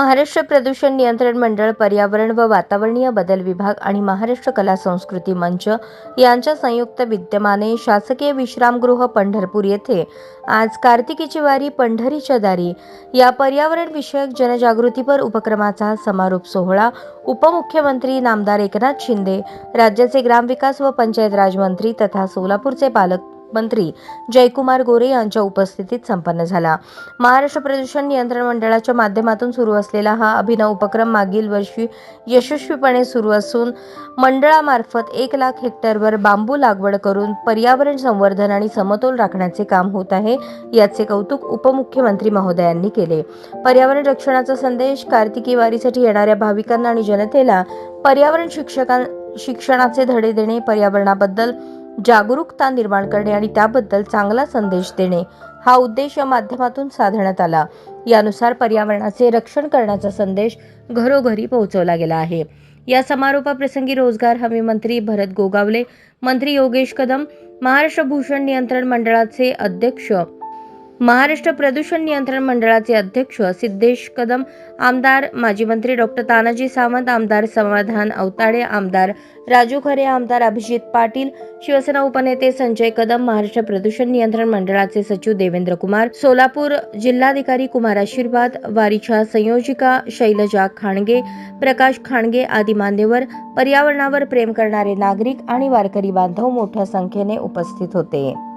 महाराष्ट्र प्रदूषण नियंत्रण मंडळ पर्यावरण व वातावरणीय बदल विभाग आणि महाराष्ट्र कला संस्कृती मंच यांच्या संयुक्त विद्यमाने शासकीय विश्रामगृह पंढरपूर येथे आज कार्तिकीची वारी पंढरीच्या दारी या पर्यावरण विषयक जनजागृतीपर उपक्रमाचा समारोप सोहळा उपमुख्यमंत्री नामदार एकनाथ शिंदे राज्याचे ग्रामविकास व पंचायत राज मंत्री तथा सोलापूरचे पालक मंत्री जयकुमार गोरे यांच्या उपस्थितीत संपन्न झाला. महाराष्ट्र प्रदूषण नियंत्रण मंडळाच्या माध्यमातून सुरू असलेला हा अभिनव उपक्रम मागील वर्षी यशस्वीपणे सुरू असून मंडळामार्फत एक लाख हेक्टरवर बांबू लागवड करून पर्यावरण संवर्धन आणि समतोल राखण्याचे काम होत आहे याचे कौतुक उपमुख्यमंत्री महोदयांनी केले. पर्यावरण रक्षणाचा संदेश कार्तिकी वारीसाठी येणाऱ्या भाविकांना आणि जनतेला पर्यावरण शिक्षकां शिक्षणाचे धडे देणे पर्यावरणाबद्दल जागरूकता निर्माण करणे आणि त्याबद्दल चांगला संदेश देणे हा उद्देश या माध्यमातून साधण्यात आला. यानुसार पर्यावरणाचे रक्षण करण्याचा संदेश घरोघरी पोहोचवला गेला आहे. या समारोपाप्रसंगी रोजगार हमी मंत्री भरत गोगावले मंत्री योगेश कदम महाराष्ट्र भूषण नियंत्रण मंडळाचे अध्यक्ष महाराष्ट्र प्रदूषण नियंत्रण मंडळाचे अध्यक्ष सिद्धेश कदम आमदार माजी मंत्री डॉक्टर तानाजी सावंत आमदार समाधान अवताडे आमदार राजू खरे आमदार अभिजित पाटील शिवसेना उपनेते संजय कदम महाराष्ट्र प्रदूषण नियंत्रण मंडळाचे सचिव देवेंद्र कुमार सोलापूर जिल्हाधिकारी कुमार आशीर्वाद वारीच्या संयोजिका शैलजा खाणगे प्रकाश खाणगे आदी मान्यवर पर्यावरणावर प्रेम करणारे नागरिक आणि वारकरी बांधव मोठ्या संख्येने उपस्थित होते.